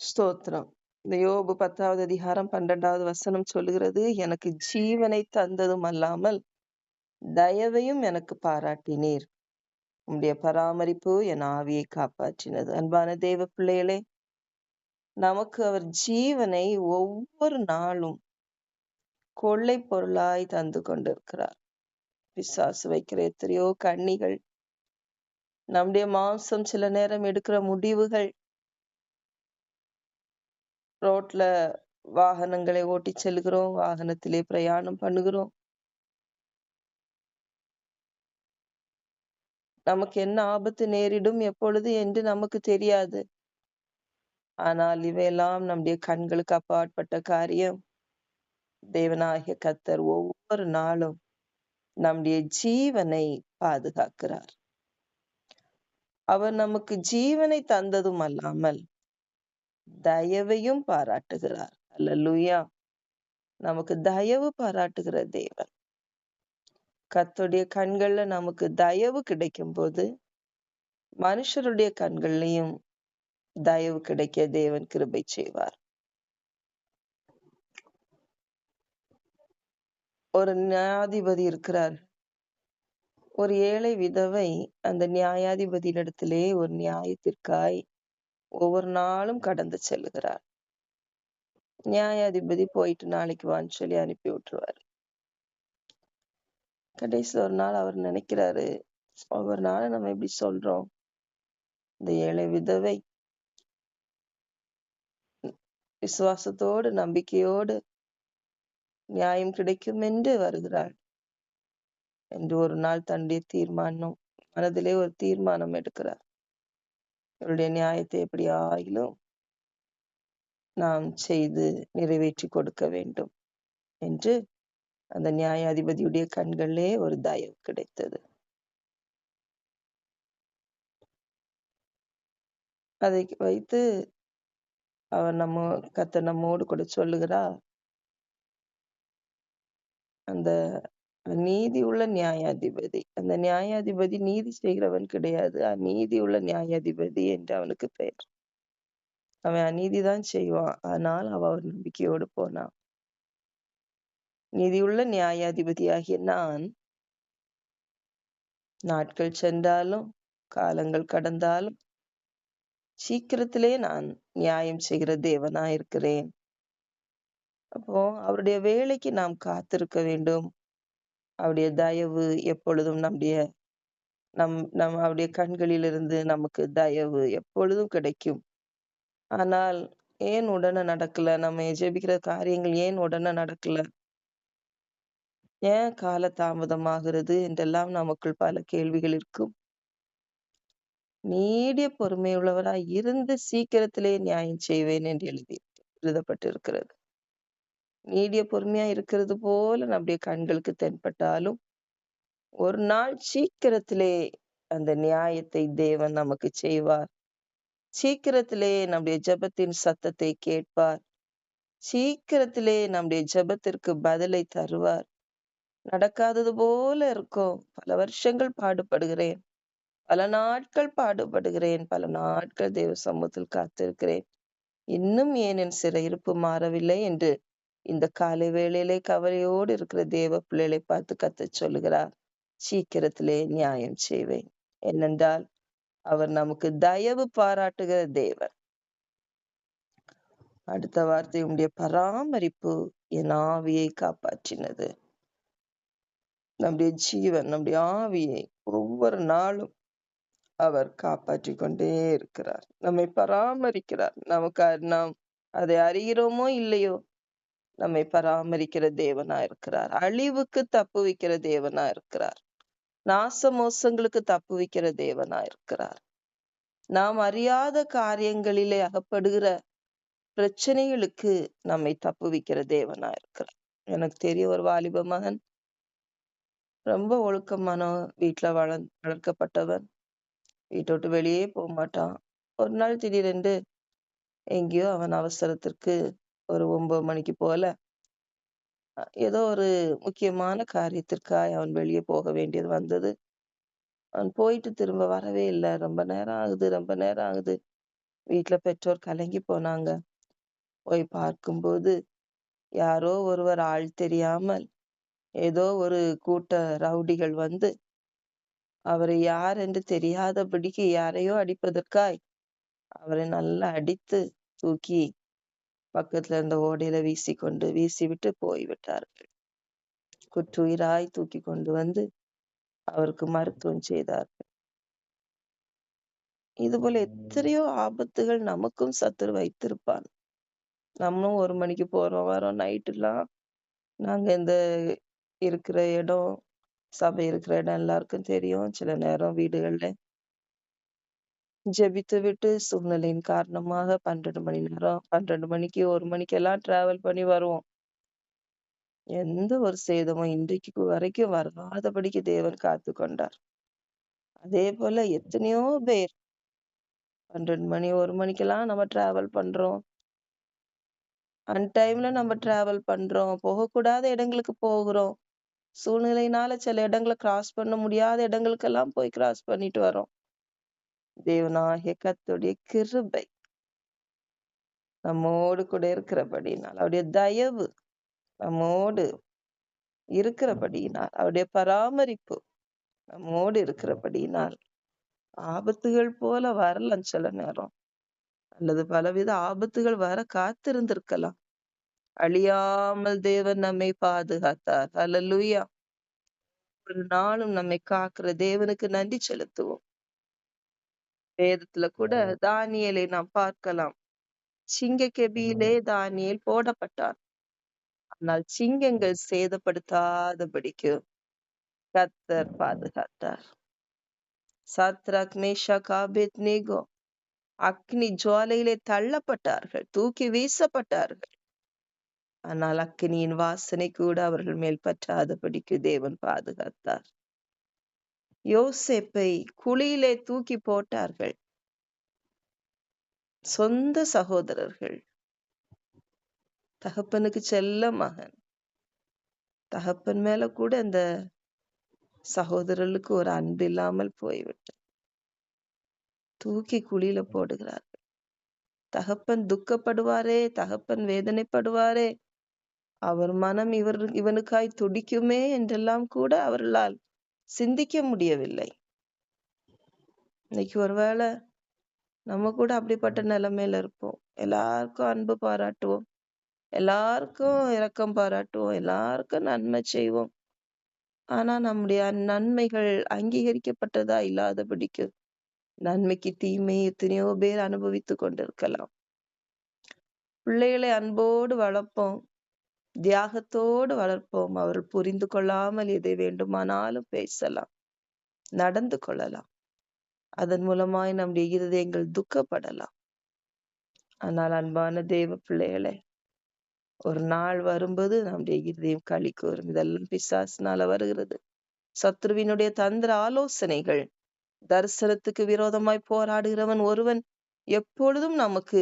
ஸ்தோத்திரம். இந்த யோபு பத்தாவது அதிகாரம் பன்னெண்டாவது வசனம் சொல்லுகிறது எனக்கு ஜீவனை தந்ததும் அல்லாமல் தயவையும் எனக்கு பாராட்டினீர். உம்முடைய பராமரிப்பு என் ஆவியை காப்பாற்றினது. அன்பான தேவ பிள்ளைகளே நமக்கு அவர் ஜீவனை ஒவ்வொரு நாளும் கொள்ளை பொருளாய் தந்து கொண்டிருக்கிறார். பிசாசு வைக்கிற எத்தனையோ கண்ணிகள் நம்முடைய மாம்சம் சில நேரம் எடுக்கிற முடிவுகள். ரோட்ல வாகனங்களை ஓட்டி செல்கிறோம் வாகனத்திலே பிரயாணம் பண்ணுகிறோம். நமக்கு என்ன ஆபத்து நேரிடும் எப்பொழுது என்று நமக்கு தெரியாது. ஆனால் இவையெல்லாம் நம்முடைய கண்களுக்கு அப்பாற்பட்ட காரியம். தேவனாகிய கத்தர் ஒவ்வொரு நாளும் நம்முடைய ஜீவனை பாதுகாக்கிறார். அவர் நமக்கு ஜீவனை தந்ததும் அல்லாமல் தயவையும் பாராட்டுகிறார். அல்லேலூயா. நமக்கு தயவு பாராட்டுகிற தேவன். கத்துடைய கண்கள்ல நமக்கு தயவு கிடைக்கும் போது மனுஷருடைய கண்கள்லையும் தயவு கிடைக்க தேவன் கிருபை செய்வார். ஒரு நியாயாதிபதி இருக்கிறார். ஒரு ஏழை விதவை அந்த நியாயாதிபதியிடத்திலே ஒரு நியாயத்திற்காய் ஒவ்வொரு நாளும் கடந்து செல்லுகிறார். நியாயாதிபதி போயிட்டு நாளைக்கு வான்னு சொல்லி அனுப்பி விட்டுருவாரு. கடைசியில் ஒரு நாள் அவர் நினைக்கிறாரு ஒவ்வொரு நாளும் நம்ம எப்படி சொல்றோம். இந்த ஏழை விதவை விசுவாசத்தோடு நம்பிக்கையோடு நியாயம் கிடைக்கும் என்று வருகிறாள். என்று ஒரு நாள் தன்னுடைய தீர்மானம் மனதிலே ஒரு தீர்மானம் எடுக்கிறார். இவருடைய நியாயத்தை எப்படி ஆகிலும் நாம் செய்து நிறைவேற்றி கொடுக்க வேண்டும் என்று அந்த நியாயாதிபதியுடைய கண்களே ஒரு தயவு கிடைத்தது. அதை வைத்து அவர் நம்ம கத்த நம்மோடு கூட சொல்லுகிறார். அந்த நீதி உள்ள நியாயாதிபதி. அந்த நியாயாதிபதி நீதி செய்கிறவன் கிடையாது. அநீதி உள்ள நியாயாதிபதி என்று அவனுக்கு பெயர். அவன் அநீதிதான் செய்வான். ஆனால் அவன் நம்பிக்கையோடு போனான். நீதியுள்ள நியாயாதிபதியாகிய நான் நாட்கள் சென்றாலும் காலங்கள் கடந்தாலும் சீக்கிரத்திலே நான் நியாயம் செய்கிற தேவனா இருக்கிறேன் அப்போ அவருடைய வேலைக்கு நாம் காத்திருக்க வேண்டும். அவருடைய தயவு எப்பொழுதும் நம்முடைய நம் நம் அவருடைய கண்களிலிருந்து நமக்கு தயவு எப்பொழுதும் கிடைக்கும். ஆனால் ஏன் உடனே நடக்கல? நம்ம ஜெபிக்கிற காரியங்கள் ஏன் உடனே நடக்கல? ஏன் கால தாமதமாகிறது? என்றெல்லாம் நமக்குள் பல கேள்விகள் இருக்கும். நீடிய பொறுமையுள்ளவராய் இருந்து சீக்கிரத்திலே நியாயம் செய்வேன் என்று எழுதி எழுதப்பட்டிருக்கிறது. நீடிய பொறுமையா இருக்கிறது போல நம்முடைய கண்களுக்கு தென்பட்டாலும் ஒரு நாள் சீக்கிரத்திலே அந்த நியாயத்தை தேவன் நமக்கு செய்வார். சீக்கிரத்திலே நம்முடைய ஜபத்தின் சத்தத்தை கேட்பார். சீக்கிரத்திலே நம்முடைய ஜபத்திற்கு பதிலை தருவார். நடக்காதது போல இருக்கும். பல வருஷங்கள் பாடுபடுகிறேன். பல நாட்கள் பாடுபடுகிறேன். பல நாட்கள் தேவ சமூகத்தில் காத்திருக்கிறேன். இன்னும் ஏன் என் சிறையிருப்பு மாறவில்லை என்று இந்த காலை வேளையிலே கவலையோடு இருக்கிற தேவ பிள்ளைகளை பார்த்து கத்த சொல்லுகிறார் சீக்கிரத்திலே நியாயம் செய்வேன். ஏனென்றால் அவர் நமக்கு தயவு பாராட்டுகிற தேவர் அடுத்த வார்த்தை உடைய பராமரிப்பு என் ஆவியை காப்பாற்றினது. நம்முடைய ஜீவன் நம்முடைய ஆவியை ஒவ்வொரு நாளும் அவர் காப்பாற்றி கொண்டே இருக்கிறார். நம்மை பராமரிக்கிறார். நமக்கு நாம் அதை அறிகிறோமோ இல்லையோ நம்மை பராமரிக்கிற தேவனா இருக்கிறார். அழிவுக்கு தப்பு வைக்கிற தேவனா இருக்கிறார். நாச மோசங்களுக்கு தப்பு வைக்கிற தேவனா இருக்கிறார். நாம் அறியாத காரியங்களிலே அகப்படுகிற பிரச்சனைகளுக்கு நம்மை தப்பு வைக்கிற தேவனா இருக்கிறார். எனக்கு தெரிய ஒரு வாலிப மகன் ரொம்ப ஒழுக்கமான வீட்டுல வள வளர்க்கப்பட்டவன். வீட்டை விட்டு வெளியே போக மாட்டான். ஒரு நாள் திடீரென்று எங்கேயோ அவன் அவசரத்திற்கு ஒரு ஒன்பது மணிக்கு போல ஏதோ ஒரு முக்கியமான காரியத்திற்காக அவன் வெளியே போக வேண்டியது வந்தது. அவன் போயிட்டு திரும்ப வரவே இல்லை. ரொம்ப நேரம் ஆகுது ரொம்ப நேரம் ஆகுது. வீட்டுல பெற்றோர் கலங்கி போனாங்க. போய் பார்க்கும்போது யாரோ ஒருவர் ஆள் தெரியாமல் ஏதோ ஒரு கூட்ட ரவுடிகள் வந்து அவரை யார் என்று தெரியாதபடிக்கு யாரையோ அடிப்பதற்காய்? அவரை நல்லா அடித்து தூக்கி பக்கத்துல இருந்த ஓடையில வீசிக்கொண்டு வீசிவிட்டு போய்விட்டார்கள். குற்றுயிராய் தூக்கி கொண்டு வந்து அவருக்கு மருத்துவம் செய்தார்கள். இது போல எத்தனையோ ஆபத்துகள் நமக்கும் சத்துரு வைத்திருப்பான். நம்மளும் ஒரு மணிக்கு போறோம் வரோம் நைட்டுலாம் நாங்க இந்த இருக்கிற இடம் சபை இருக்கிற இடம் எல்லாருக்கும் தெரியும். சில நேரம் வீடுகள்ல ஜெபித்து விட்டு சூழ்நிலையின் காரணமாக பன்னெண்டு மணி நேரம் பன்னெண்டு மணிக்கு ஒரு மணிக்கெல்லாம் டிராவல் பண்ணி வருவோம். எந்த ஒரு சேதமும் இன்றைக்கு வரைக்கும் வராதபடிக்கு தேவன் காத்து கொண்டார். அதே போல எத்தனையோ பேர் பன்னெண்டு மணி ஒரு மணிக்கெல்லாம் நம்ம டிராவல் பண்றோம். அன் டைம்ல நம்ம டிராவல் பண்றோம். போகக்கூடாத இடங்களுக்கு போகிறோம். சூழ்நிலையினால சில இடங்களை கிராஸ் பண்ண முடியாத இடங்களுக்கெல்லாம் போய் கிராஸ் பண்ணிட்டு வரோம் தேவனாகிய கத்துடைய கிருபை நம்மோடு கூட இருக்கிறபடினால் அவருடைய தயவு நம்மோடு இருக்கிறபடியினால் அவருடைய பராமரிப்பு நம்மோடு இருக்கிறபடியினால் ஆபத்துகள் போல வரலாம் சில நேரம். அல்லது பலவித ஆபத்துகள் வர காத்திருந்திருக்கலாம். அழியாமல் தேவன் நம்மை பாதுகாத்தார். அல்லலுயா ஒரு நாளும் நம்மை காக்கிற தேவனுக்கு நன்றி செலுத்துவோம். வேதத்துல கூட தானியலை நாம் பார்க்கலாம். சிங்க கெபியிலே தானியல் போடப்பட்டான் ஆனால் சிங்கங்கள் சேதப்படுத்தாதபடிக்கு கத்தர் பாதுகாத்தார். சாத்ராக் மேஷா காபேத் நேகோ அக்னி ஜுவாலையிலே தள்ளப்பட்டார்கள் தூக்கி வீசப்பட்டார்கள். ஆனால் அக்னியின் வாசனை கூட அவர்கள் மேல் பற்றாதபடிக்கு தேவன் பாதுகாத்தார். யோசேப்பை குழியிலே தூக்கி போட்டார்கள். சொந்த சகோதரர்கள். தகப்பனுக்கு செல்ல மகன். தகப்பன் மேல கூட அந்த சகோதரர்களுக்கு ஒரு அன்பு இல்லாமல் போய்விட்டு தூக்கி குழியில போடுகிறார்கள். தகப்பன் துக்கப்படுவாரே தகப்பன் வேதனைப்படுவாரே. அவர் மனம் இவர் இவனுக்காய் துடிக்குமே என்றெல்லாம் கூட அவர்களால் சிந்திக்க முடியவில்லை. இன்னைக்கு ஒருவேளை நம்ம கூட அப்படிப்பட்ட நிலைமையில இருப்போம். எல்லாருக்கும் அன்பு பாராட்டுவோம். எல்லாருக்கும் இரக்கம் பாராட்டுவோம். எல்லாருக்கும் நன்மை செய்வோம். ஆனா நம்முடைய நன்மைகள் அங்கீகரிக்கப்பட்டதா இல்லாதபடிக்கு நன்மைக்கு தீமை எத்தனையோ பேர் அனுபவித்து கொண்டிருக்கலாம். பிள்ளைகளை அன்போடு வளர்ப்போம். தியாகத்தோடு வளர்ப்போம். அவர்கள் புரிந்து கொள்ளாமல் எதை வேண்டுமானாலும் பேசலாம். நடந்து கொள்ளலாம். அதன் மூலமாய் நம்முடைய இருதயங்கள் துக்கப்படலாம். ஆனால் அன்பான தேவ பிள்ளைகளே ஒரு நாள் வரும்போது நம்முடைய இருதயம் களி கூறும் இதெல்லாம் பிசாசினால வருகிறது. சத்ருவினுடைய தந்திர ஆலோசனைகள். தரிசனத்துக்கு விரோதமாய் போராடுகிறவன் ஒருவன் எப்பொழுதும் நமக்கு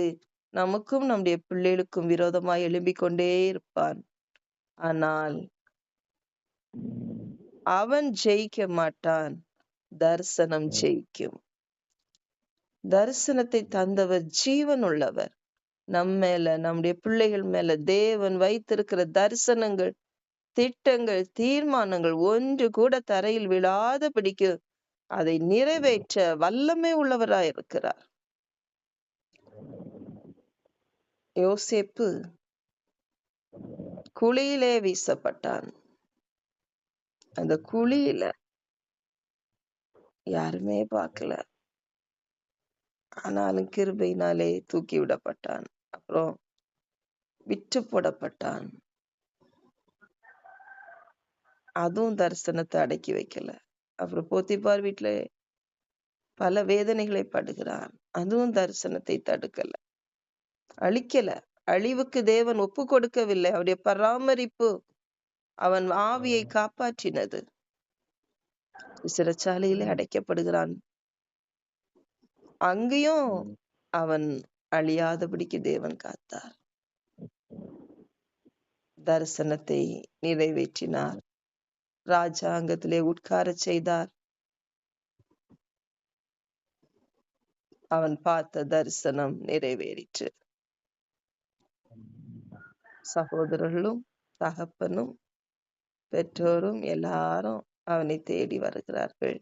நமக்கும் நம்முடைய பிள்ளைகளுக்கும் விரோதமாய் எழும்பிக் கொண்டே இருப்பான். ஆனால் அவன் ஜெயிக்க மாட்டான் தரிசனம் ஜெயிக்கும். தரிசனத்தை தந்தவர் ஜீவன் உள்ளவர் மேல நம்முடைய பிள்ளைகள் மேல தேவன் வைத்திருக்கிற தரிசனங்கள் திட்டங்கள் தீர்மானங்கள் ஒன்று கூட தரையில் விழாதபடிக்கு அதை நிறைவேற்ற வல்லமை உள்ளவராய் இருக்கிறார் யோசேப்பு குழியிலே வீசப்பட்டான். அந்த குழியில யாருமே பார்க்கல. ஆனாலும் கிருபையினாலே தூக்கி விடப்பட்டான். அப்புறம் விற்று போடப்பட்டான். அதுவும் தரிசனத்தை அடக்கி வைக்கல. அப்புறம் போத்திப்பார் வீட்டுல பல வேதனைகளை படுகிறான் அதுவும் தரிசனத்தை தடுக்கல. அழிக்கல. அழிவுக்கு தேவன் ஒப்பு கொடுக்கவில்லை. அவருடைய பராமரிப்பு அவன் ஆவியை காப்பாற்றினது. சிறைச்சாலையிலே அடைக்கப்படுகிறான். அங்கேயும் அவன் அழியாதபடிக்கு தேவன் காத்தார். தரிசனத்தை நிறைவேற்றினார். ராஜாங்கத்திலே உட்கார செய்தார். அவன் பார்த்த தரிசனம் நிறைவேறிற்று. சகோதரர்களும் தகப்பனும் பெற்றோரும் எல்லாரும் அவனை தேடி வருகிறார்கள்.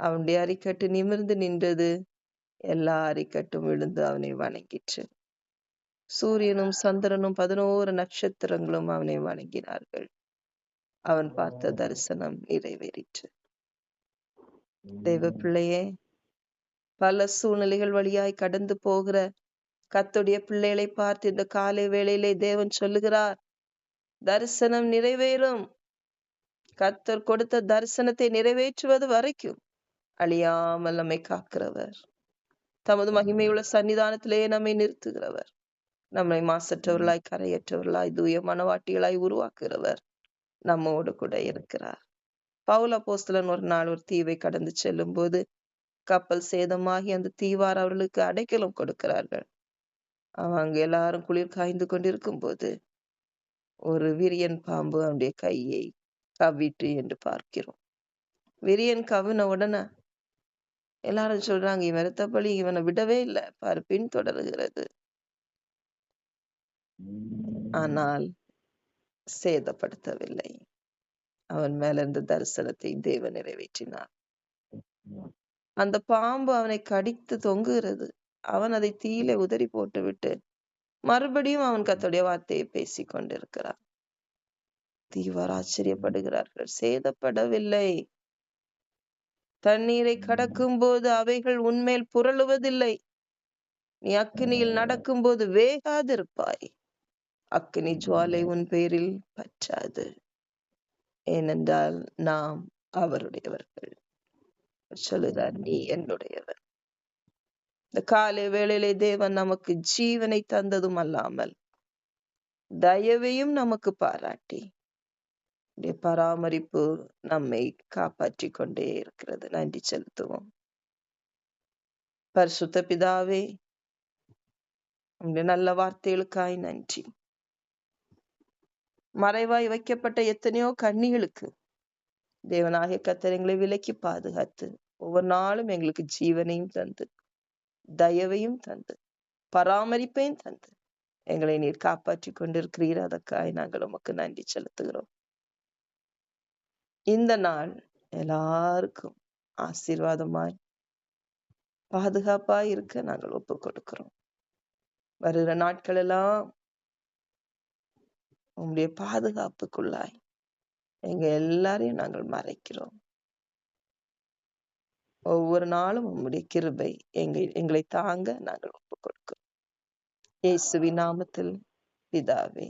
அவனுடைய அரிக்கட்டு நிமிர்ந்து நின்றது. எல்லா அரிக்கட்டும் விழுந்து அவனை வணங்கிற்று. சூரியனும் சந்திரனும் பதினோரு நட்சத்திரங்களும் அவனை வணங்கினார்கள். அவன் பார்த்த தரிசனம் நிறைவேறிற்று. தெய்வ பிள்ளையே பல சூழ்நிலைகள் வழியாய் கடந்து போகிற கத்துடைய பிள்ளைகளை பார்த்து இந்த காலை வேளையிலே தேவன் சொல்லுகிறார் தரிசனம் நிறைவேறும். கத்தர் கொடுத்த தரிசனத்தை நிறைவேற்றுவது வரைக்கும் அழியாமல் நம்மை காக்கிறவர். தமது மகிமையுள்ள சன்னிதானத்திலே நம்மை நிறுத்துகிறவர். நம்மை மாசற்றவர்களாய் கரையற்றவர்களாய் தூய மனவாட்டிகளாய் உருவாக்குகிறவர் நம்மோடு கூட இருக்கிறார். பவுல போஸ்தலன் ஒரு நாள் ஒரு தீவை கடந்து செல்லும் போது கப்பல் சேதமாகி அந்த தீவார் அவர்களுக்கு அடைக்கலம் கொடுக்கிறார்கள். அவங்க எல்லாரும் குளிர் காய்ந்து கொண்டிருக்கும் போது ஒரு விரியன் பாம்பு அவனுடைய கையை கவிட்டு என்று பார்க்கிறோம். விரியன் கவின உடனே எல்லாரும் சொல்றாங்க இவன் ரத்தப்பழி இவனை விடவே இல்லை. பாரு பின் தொடர்கிறது ஆனால் சேதப்படுத்தவில்லை. அவன் மேல இருந்த தரிசனத்தை தேவன் நிறைவேற்றினார். அந்த பாம்பு அவனை கடித்து தொங்குகிறது. அவன் அதை தீயிலே உதறி போட்டுவிட்டு மறுபடியும் அவன் கத்துடைய வார்த்தையை பேசிக் கொண்டிருக்கிறான். தீவார் ஆச்சரியப்படுகிறார்கள். சேதப்படவில்லை. தண்ணீரை கடக்கும் போது அவைகள் உன்மேல் புரளுவதில்லை. நீ அக்கினியில் நடக்கும்போது வேகாதிருப்பாய். அக்கினி ஜுவாலை உன் பேரில் பற்றாது. ஏனென்றால் நாம் அவருடையவர்கள். சொல்லுகிறார் நீ என்னுடையவர் இந்த காலை வேளையிலே தேவன் நமக்கு ஜீவனை தந்ததும் அல்லாமல் தயவையும் நமக்கு பாராட்டி பராமரிப்பு நம்மை காப்பாற்றி கொண்டே இருக்கிறது. நன்றி செலுத்துவோம். பரிசுத்த பிதாவே உங்களுடைய நல்ல வார்த்தைகளுக்காய் நன்றி. மறைவாய் வைக்கப்பட்ட எத்தனையோ கண்ணிகளுக்கு தேவனாகிய கத்தர் எங்களை விலக்கி பாதுகாத்து ஒவ்வொரு நாளும் எங்களுக்கு ஜீவனையும் தந்து தயவையும் தந்து பராமரிப்பையும் தந்து. எங்களை நீர் காப்பாற்றி கொண்டிருக்கிறீர். அதற்காய் நாங்கள் உமக்கு நன்றி செலுத்துகிறோம். இந்த நாள் எல்லாருக்கும் ஆசீர்வாதமாய் பாதுகாப்பாய் இருக்க நாங்கள் ஒப்பு கொடுக்கிறோம். வருகிற நாட்கள் எல்லாம் உங்களுடைய பாதுகாப்புக்குள்ளாய் எங்க எல்லாரையும் நாங்கள் மறைக்கிறோம். ஒவ்வொரு நாளும் உம்முடைய கிருபை எங்கள் எங்களை தாங்க நாங்கள் ஒப்பு கொடுக்கிறோம். இயேசுவின் நாமத்தில் பிதாவே.